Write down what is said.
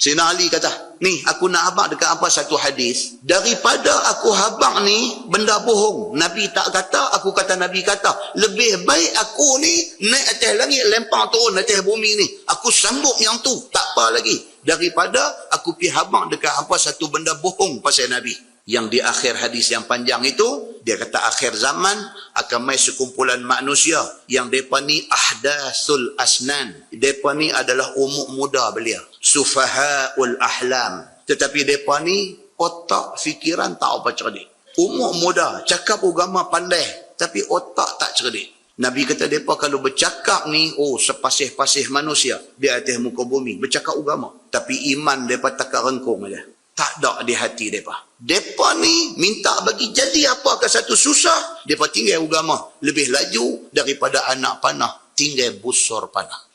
Sina Ali kata, ni aku nak abang dekat apa satu hadis. Daripada aku habang ni benda bohong. Nabi tak kata, aku kata Nabi kata. Lebih baik aku ni naik atas langit lempar turun atas bumi ni. Aku sambut yang tu. Tak apa lagi. Daripada aku pi habang dekat apa satu benda bohong pasal Nabi. Yang di akhir hadis yang panjang itu, dia kata akhir zaman akan mai sekumpulan manusia yang mereka ni ahdasul asnan. Mereka ni adalah umuk muda belia. Sufahaul ahlam. Tetapi mereka ni otak fikiran tak apa cerdik. Umuk muda, cakap agama pandai. Tapi otak tak cerdik. Nabi kata mereka kalau bercakap ni, oh sepasih-pasih manusia di atas muka bumi. Bercakap agama. Tapi iman mereka takkan rengkung aja. Tak ada di hati mereka. Mereka ni minta bagi jadi apa ke satu susah, mereka tinggal agama. Lebih laju daripada anak panah, tinggal busur panah.